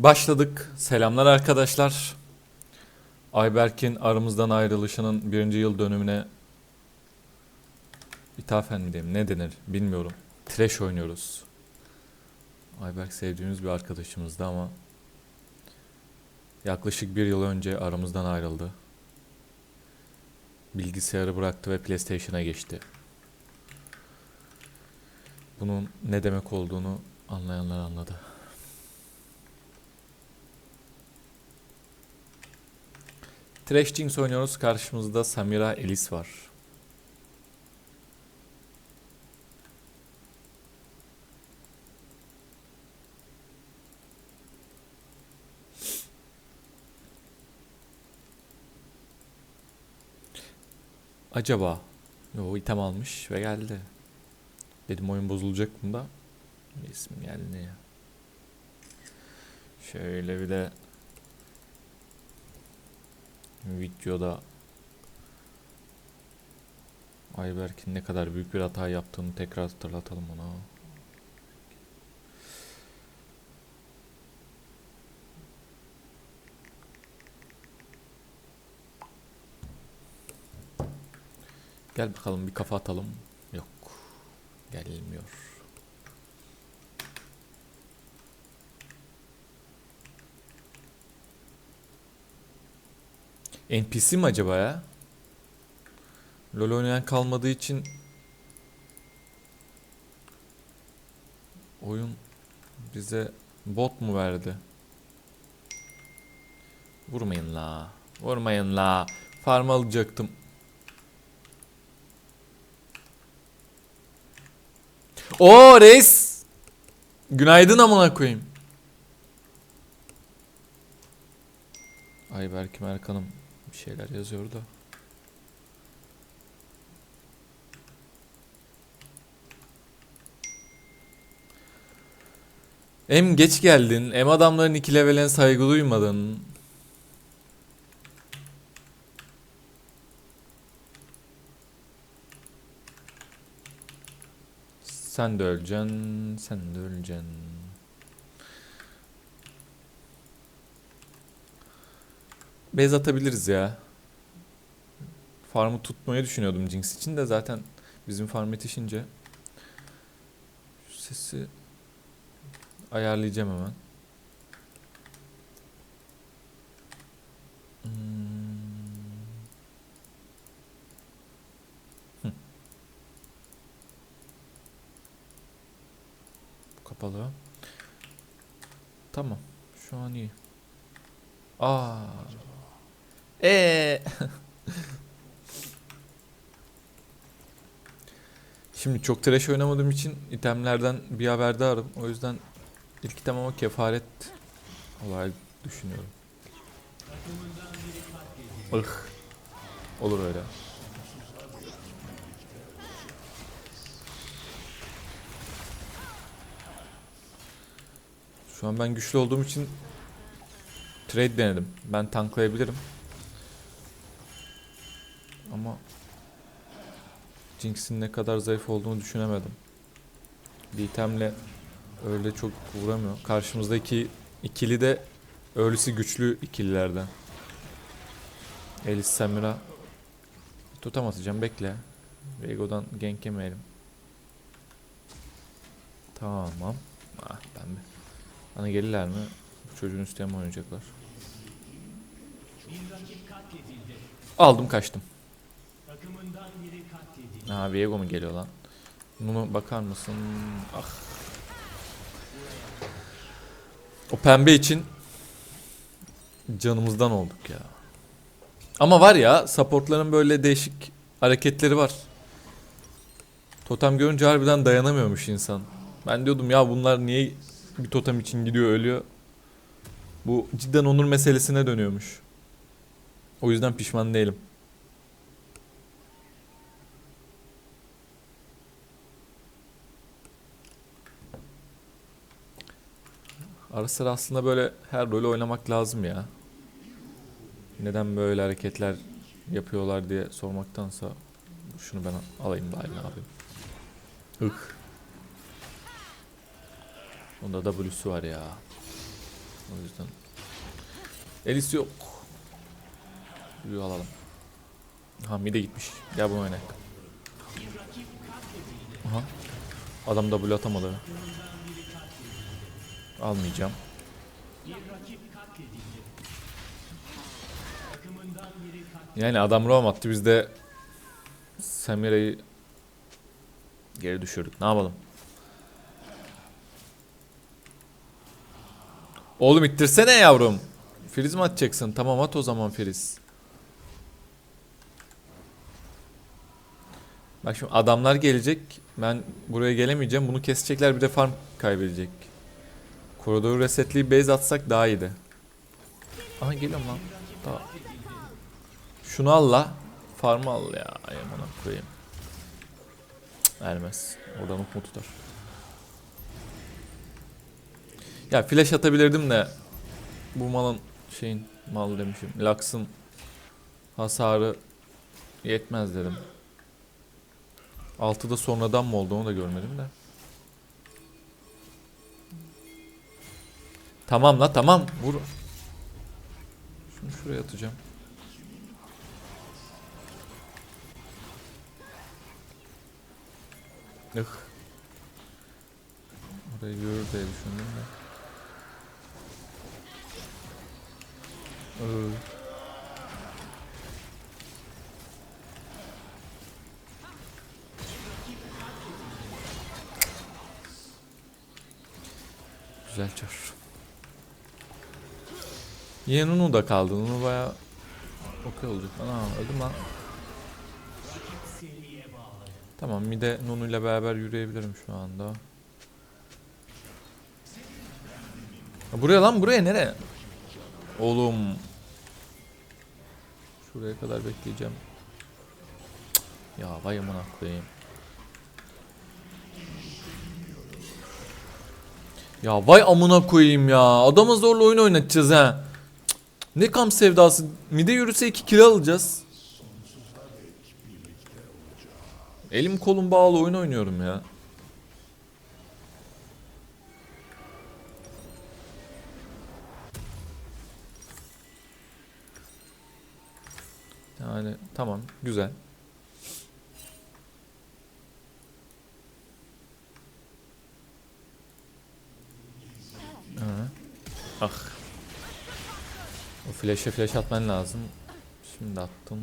Başladık. Selamlar arkadaşlar. Ayberk'in aramızdan ayrılışının birinci yıl dönümüne ithafen mi diyeyim ne denir bilmiyorum. Trash oynuyoruz. Ayberk sevdiğimiz bir arkadaşımızdı ama yaklaşık bir yıl önce aramızdan ayrıldı. Bilgisayarı bıraktı ve PlayStation'a geçti. Bunun ne demek olduğunu anlayanlar anladı. Trash Jinx oynuyoruz. Karşımızda Samira Elis var. Acaba? Yo item almış ve geldi. Dedim oyun bozulacak bunda. İsmi geldi ya? Şöyle bir de videoda Ayberk'in ne kadar büyük bir hata yaptığını tekrar hatırlatalım ona. Gel bakalım bir kafa atalım. Yok. Gelmiyor. NPC mi acaba ya? LoL oynayan kalmadığı için oyun bize bot mu verdi? Vurmayın la. Vurmayın la. Farm alacaktım. Oo reis. Günaydın amına koyayım. Ayberk Merkan'ım şeyler yazıyor da. Hem geç geldin, hem adamların iki leveline saygı duymadın. Sen de öleceksin, sen de öleceksin. Bez atabiliriz ya. Farmı tutmayı düşünüyordum Jinx için de zaten bizim farm yetişince. Şu sesi ayarlayacağım hemen. Hmm. Kapalı. Tamam. Şu an iyi. Aa. Ee. Şimdi çok trash oynamadığım için itemlerden bir haberdarım. O yüzden ilk item ama kefaret olarak düşünüyorum. Ih. Olur öyle. Şu an ben güçlü olduğum için trade denedim. Ben tanklayabilirim. Ama Jinx'in ne kadar zayıf olduğunu düşünemedim. Bir itemle öyle çok vuramıyor. Karşımızdaki ikili de öylesi güçlü ikililerden. Elis Samira. Totem atacağım bekle. Vego'dan gank yemeyelim. Tamam. Ah ben bir. Bana gelirler mi? Bu çocuğun üstüne mi oynayacaklar? Aldım kaçtım. Ha Viego mu geliyor lan? Bunu bakar mısın? Ah. O pembe için canımızdan olduk ya. Ama var ya supportların böyle değişik hareketleri var. Totem görünce harbiden dayanamıyormuş insan. Ben diyordum ya bunlar niye bir totem için gidiyor ölüyor. Bu cidden onur meselesine dönüyormuş. O yüzden pişman değilim. Ara sıra aslında böyle her rolü oynamak lazım ya. Neden böyle hareketler yapıyorlar diye sormaktansa şunu ben alayım bari ne yapayım. Hık. Onda W'su var ya. O yüzden. Elis yok. Yürü alalım. Ha mide gitmiş. Gel bunu oynayak. Aha. Adam W atamadı. Almayacağım. Yani adam roam attı biz de Samira'yı geri düşürdük. Ne yapalım? Oğlum ittirsene yavrum. Friz mi atacaksın? Tamam at o zaman Friz. Bak şimdi adamlar gelecek. Ben buraya gelemeyeceğim. Bunu kesecekler bir de farm kaybedecek. Koridoru resetleyip base atsak daha iyiydi. Aha geliyorum lan. Tamam. Şunu al la. Farmı al ya. Ay aman koyayım. Cık, Vermez. Oradan hook mu tutar? Ya flash atabilirdim de bu malın şeyin mal demişim. Lux'ın hasarı yetmez dedim. Altıda sonradan mı oldu onu da görmedim de. Tamam la tamam vur. Şunu şuraya atacağım. Ih. Orayı görür diye düşündüm de. Iı. Güzel çar. Nunu da kaldı. Nunu baya okey olacak. Ana öldüm lan. Tamam bir de Nunu ile beraber yürüyebilirim şu anda. Buraya lan buraya nereye? Oğlum. Şuraya kadar bekleyeceğim. Ya vay amına koyayım. Ya vay amına koyayım ya. Adamı zorla oyun oynatacağız ha. Ne kam sevdası. Mide yürüse 2 kill alacağız. Elim kolum bağlı oyun oynuyorum ya. Yani tamam güzel. Ah. O flash'e flash atman lazım. Şimdi attım.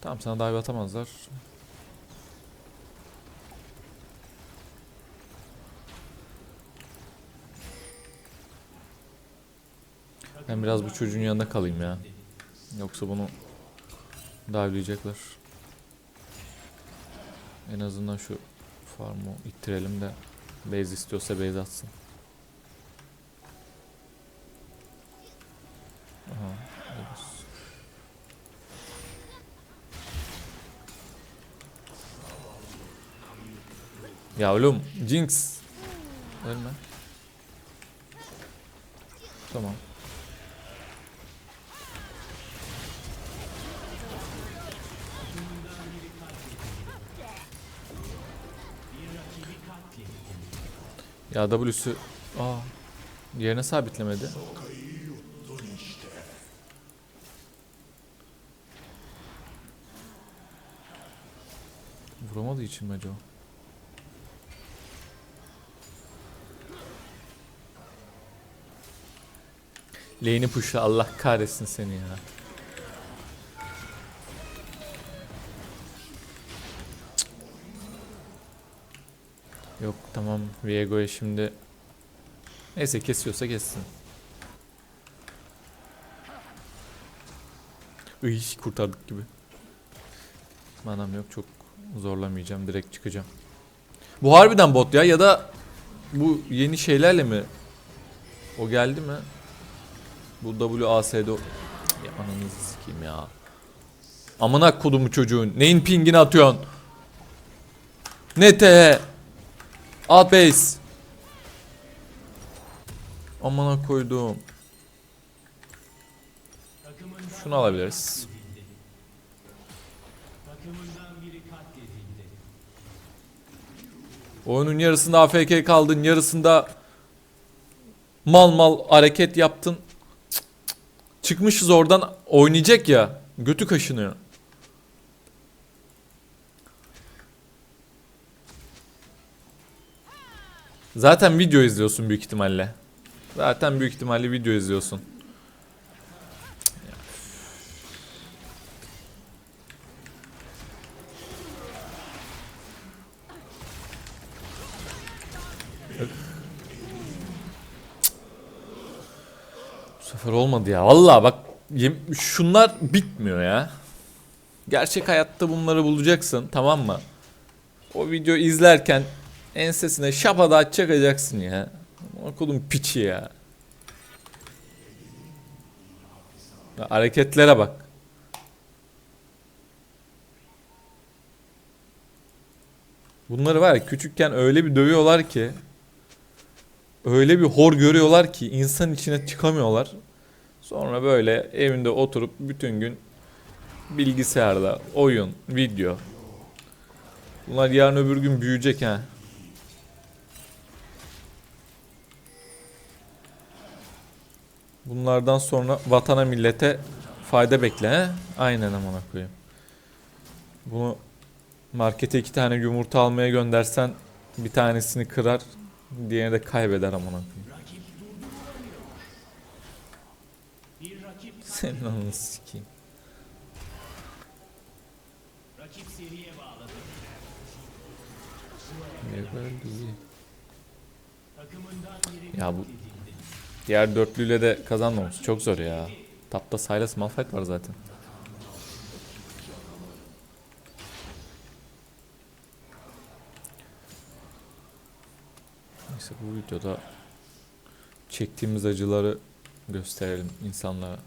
Tamam sana dive atamazlar. Ben biraz bu çocuğun yanında kalayım ya. Yoksa bunu dive'layacaklar. En azından şu farmı ittirelim de base istiyorsa base atsın. Aha, evet. Ya oğlum Jinx. Ölme. Tamam. Ya W'su aa yerine sabitlemedi. Vuramadığı için mi acaba? Lane'i pushla Allah kahretsin seni ya. Yok tamam Viego'ya şimdi Neyse kesiyorsa kessin. Iy kurtardık gibi. Manam yok çok zorlamayacağım direkt çıkacağım. Bu harbiden bot ya ya da bu yeni şeylerle mi? O geldi mi? Bu WASD. Ya ananızı sikeyim ya. Amına kodumu çocuğun. Neyin pingini atıyorsun? Ne te? At base. Amına koydum. Şunu alabiliriz. Oyunun yarısında AFK kaldın, yarısında mal mal hareket yaptın. Çıkmışız oradan oynayacak ya. Götü kaşınıyor. Zaten video izliyorsun büyük ihtimalle. Zaten büyük ihtimalle video izliyorsun. Sefer olmadı ya. Vallahi bak şunlar bitmiyor ya. Gerçek hayatta bunları bulacaksın tamam mı? O video izlerken ensesine şapada çakacaksın ya. Okudum piçi ya. ya. Hareketlere bak. Bunları var ya küçükken öyle bir dövüyorlar ki öyle bir hor görüyorlar ki insan içine çıkamıyorlar. Sonra böyle evinde oturup bütün gün bilgisayarda oyun, video. Bunlar yarın öbür gün büyüyecek ha. Bunlardan sonra vatana millete fayda bekle he? Aynen amına koyayım. Bunu markete iki tane yumurta almaya göndersen bir tanesini kırar, diğerini de kaybeder amına koyayım. Senin ananı sikeyim. Ya bu diğer dörtlüyle de kazanmamız çok zor ya. Tapta Silas Malphite var zaten. Neyse bu videoda çektiğimiz acıları gösterelim insanlara.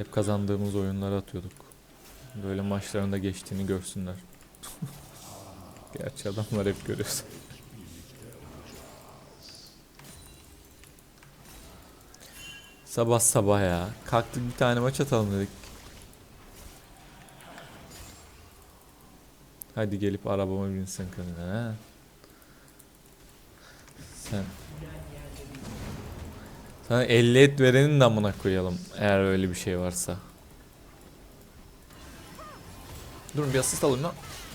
Hep kazandığımız oyunları atıyorduk. Böyle maçlarında geçtiğini görsünler. Gerçi adamlar hep görüyoruz. sabah sabah ya. Kalktık bir tane maç atalım dedik. Hadi gelip arabama binsin kadın ha. Sen sana 50 et verenin de amına koyalım eğer öyle bir şey varsa. Durun bir asist alayım lan.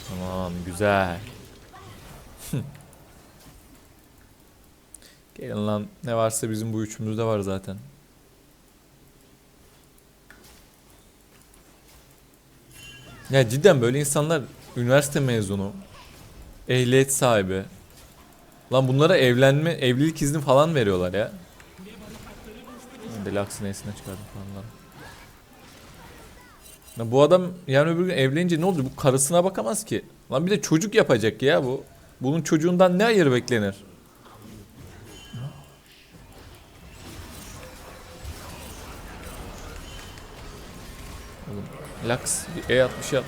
Tamam güzel. Gelin lan ne varsa bizim bu üçümüzde var zaten. Ya cidden böyle insanlar üniversite mezunu, ehliyet sahibi. Lan bunlara evlenme, evlilik izni falan veriyorlar ya. Deluxe nesine çıkardım falan. lan. Ya bu adam yani öbür gün evlenince ne oldu? Bu karısına bakamaz ki. Lan bir de çocuk yapacak ya bu. Bunun çocuğundan ne hayır beklenir? Oğlum, Lux bir E60 yap.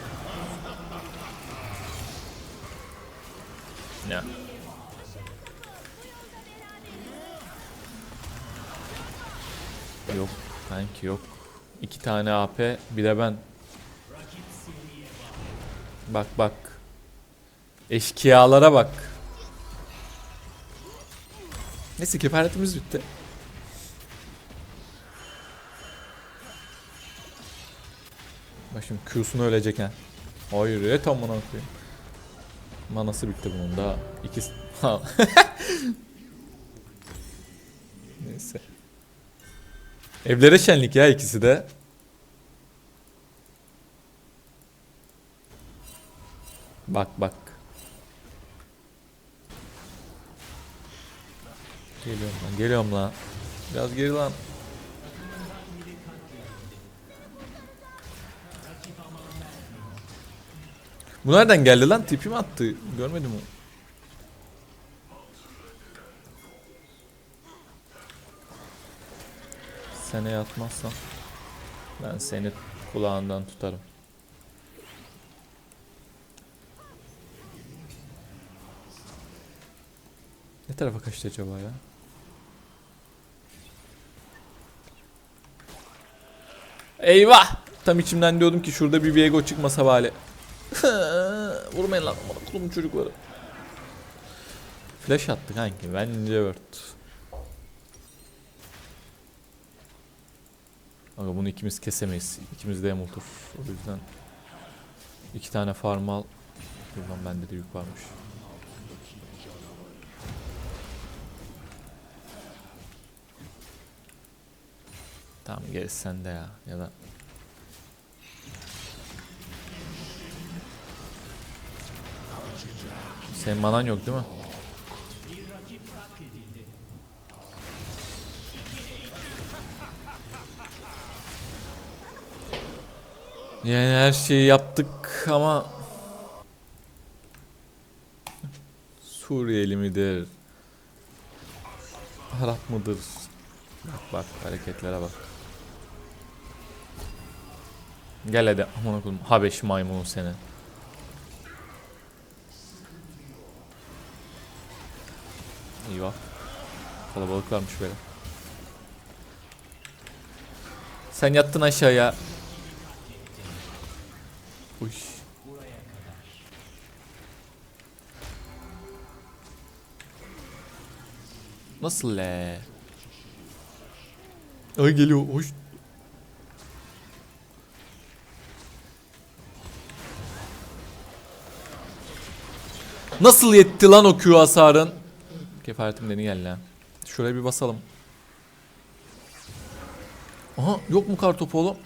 Ya. Yok kanki yok. İki tane AP bir de ben. Bak bak. Eşkıyalara bak. Neyse kefaretimiz bitti. Bak şimdi Q'sunu ölecek ha. Hayır ya tam bana koyayım. Manası bitti bunun daha. İkisi... Neyse. Evlere şenlik ya ikisi de. Bak bak. Geliyorum lan, geliyorum lan. Biraz geri lan. Bu nereden geldi lan? Tipi mi attı? Görmedim mi? Sene yatmazsan ben seni kulağından tutarım. Ne tarafa kaçtı acaba ya? Eyvah! Tam içimden diyordum ki şurada bir Viego çıkmasa bari. Vurmayın lan bana kulum çocukları. Flash attı kanki bence word. Aga bunu ikimiz kesemeyiz. İkimiz de yamultur. O yüzden iki tane farm al. Buradan bende de yük varmış. Tamam gerisi sende ya. Ya da Senin manan yok değil mi? Yani her şeyi yaptık ama Suriyeli midir? Arap mıdır? Bak bak hareketlere bak. Gel hadi amına koyayım Habeş maymunu seni. Eyvah. Kalabalık varmış böyle. Sen yattın aşağıya. Uy. Nasıl le? Ay geliyor. Hoş. Nasıl yetti lan o Q hasarın? Kefaretim deni gel lan. Şuraya bir basalım. Aha yok mu kartopu oğlum?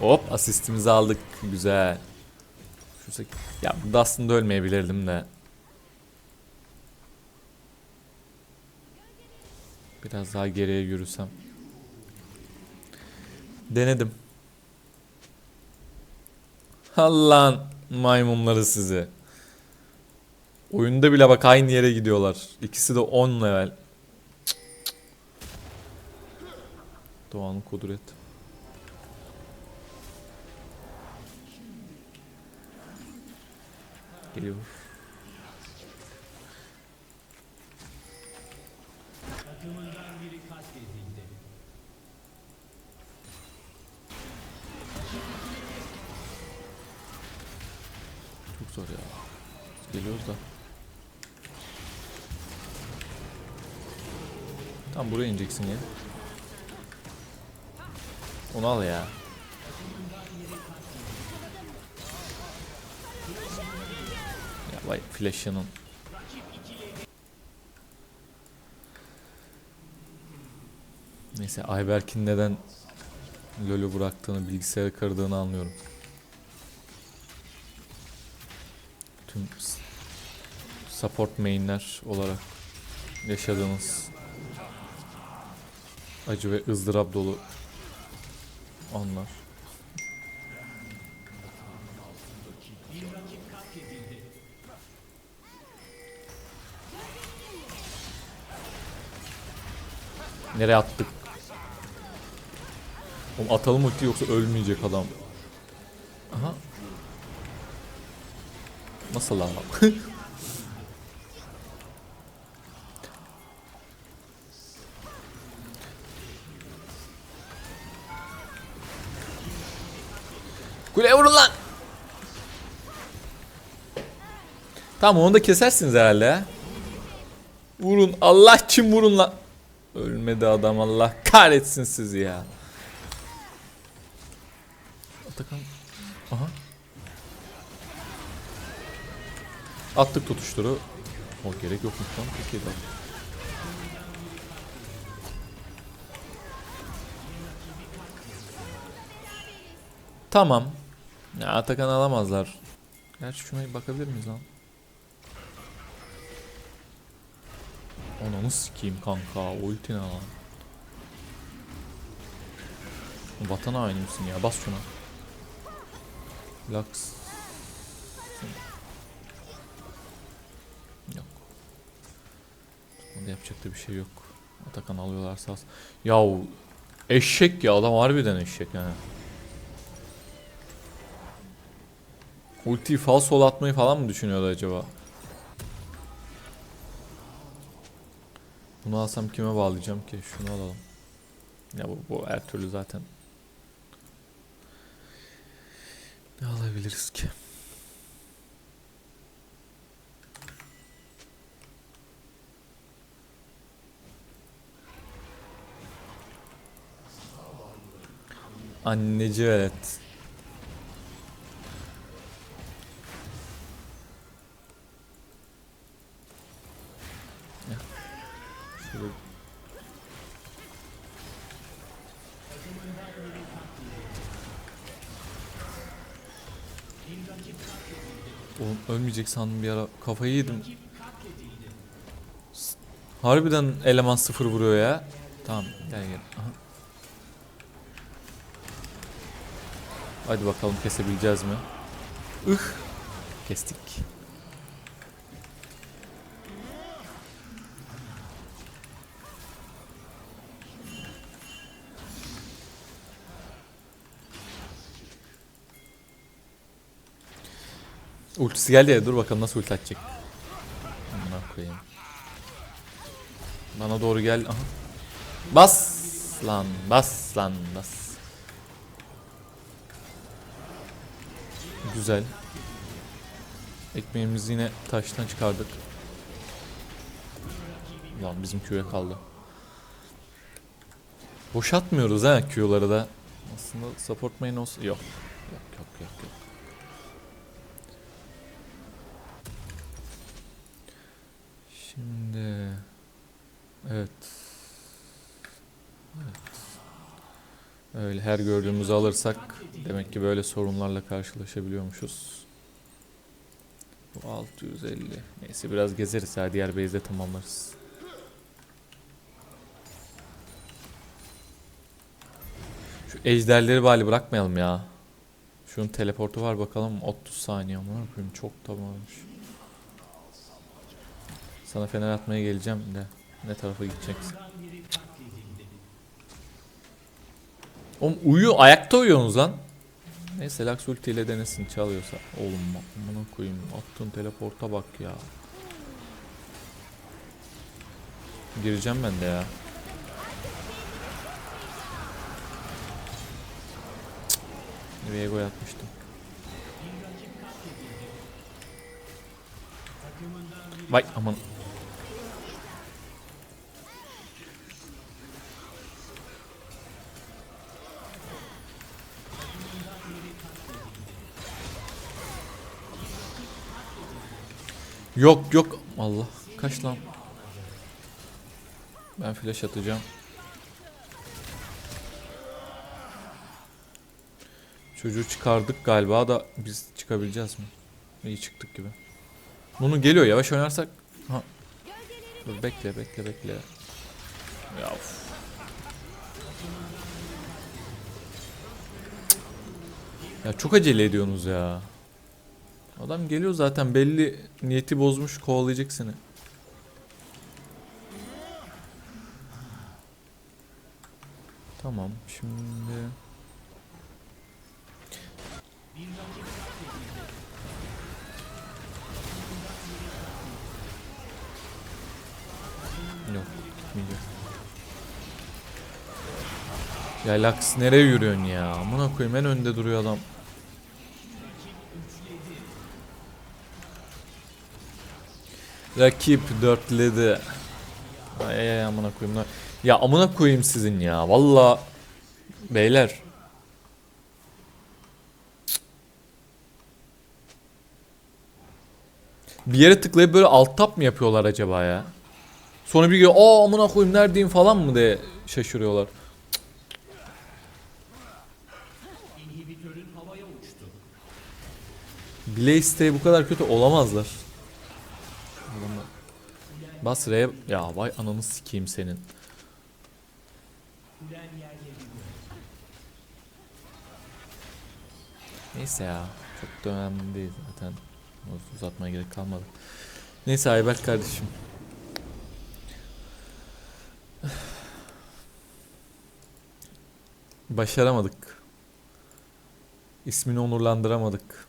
Hop asistimizi aldık. Güzel. Şu sek- ya burada aslında ölmeyebilirdim de. Biraz daha geriye yürüsem. Denedim. Allah'ın maymunları sizi. Oyunda bile bak aynı yere gidiyorlar. İkisi de 10 level. Cık, cık. Doğanın kudret. Geliyor. Çok zor ya. Geliyoruz da. Tam buraya ineceksin ya. Onu ya. Ya vay flash'ının. Neyse Ayberk'in neden LoL'ü bıraktığını, bilgisayarı kırdığını anlıyorum. Tüm support mainler olarak yaşadığınız acı ve ızdırap dolu anlar. Nereye attık? Oğlum atalım ulti yoksa ölmeyecek adam. Aha. Nasıl lan? Kuleye vurun lan. Tamam onu da kesersiniz herhalde. Vurun Allah için vurun lan. Ölmedi adam Allah kahretsin sizi ya. Atakan. Aha. Attık tutuşturu. O gerek yokmuş lan. Peki de. Tamam. Ya Atakan alamazlar. Gerçi şuna bakabilir miyiz lan? Ananı sikeyim kanka. Ulti ne lan? Vatan haini misin ya? Bas şuna. Lux. Yok. Onda yapacak da bir şey yok. Atakan alıyorlarsa az. Yahu eşek ya adam harbiden eşek ha. Ultiyi falsol atmayı falan mı düşünüyordu acaba? Bunu alsam kime bağlayacağım ki? Şunu alalım. Ya bu, bu her türlü zaten. Ne alabiliriz ki? Anneci evet. Ölmeyecek sandım bir ara. Kafayı yedim. Harbiden eleman sıfır vuruyor ya. Tamam gel gel. Aha. Hadi bakalım kesebileceğiz mi? Ih. Kestik. Ultisi geldi ya dur bakalım nasıl ulti atacak. Amına koyayım. Bana doğru gel. Aha. Bas lan bas lan bas. Güzel. Ekmeğimizi yine taştan çıkardık. Lan bizim Q'ya kaldı. Boşaltmıyoruz ha Q'ları da. Aslında support main olsa yok yok yok. Şimdi evet. Evet. Öyle her gördüğümüzü alırsak demek ki böyle sorunlarla karşılaşabiliyormuşuz. Bu 650. Neyse biraz gezeriz ya diğer base'de tamamlarız. Şu ejderleri bari bırakmayalım ya. Şunun teleportu var bakalım 30 saniye ama yapayım çok tamammış. Sana fener atmaya geleceğim de ne tarafa gideceksin? Oğlum uyu ayakta uyuyorsunuz lan. Neyse Lux ulti ile denesin çalıyorsa. Oğlum amına koyayım attığın teleporta bak ya. Gireceğim ben de ya. Viego yatmıştım. Vay aman. Yok yok. Allah. Kaç lan. Ben flash atacağım. Çocuğu çıkardık galiba da biz çıkabileceğiz mi? İyi çıktık gibi. Bunu geliyor yavaş oynarsak. Ha. Dur bekle bekle bekle. Ya of. Ya çok acele ediyorsunuz ya. Adam geliyor zaten belli niyeti bozmuş kovalayacak seni. Tamam şimdi Yok gitmeyecek. Ya Lux nereye yürüyorsun ya? Amına koyayım en önde duruyor adam. Rakip dörtledi. Ay ay amına koyayım. Ya amına koyayım sizin ya. Valla beyler. Bir yere tıklayıp böyle alt tap mı yapıyorlar acaba ya? Sonra bir gün aa amına koyayım neredeyim falan mı diye şaşırıyorlar. Blaze'de bu kadar kötü olamazlar. Bas. Ya vay ananı sikeyim senin. Neyse ya. Çok da önemli değil zaten. Uzatmaya gerek kalmadı. Neyse Ayberk kardeşim. Başaramadık. İsmini onurlandıramadık.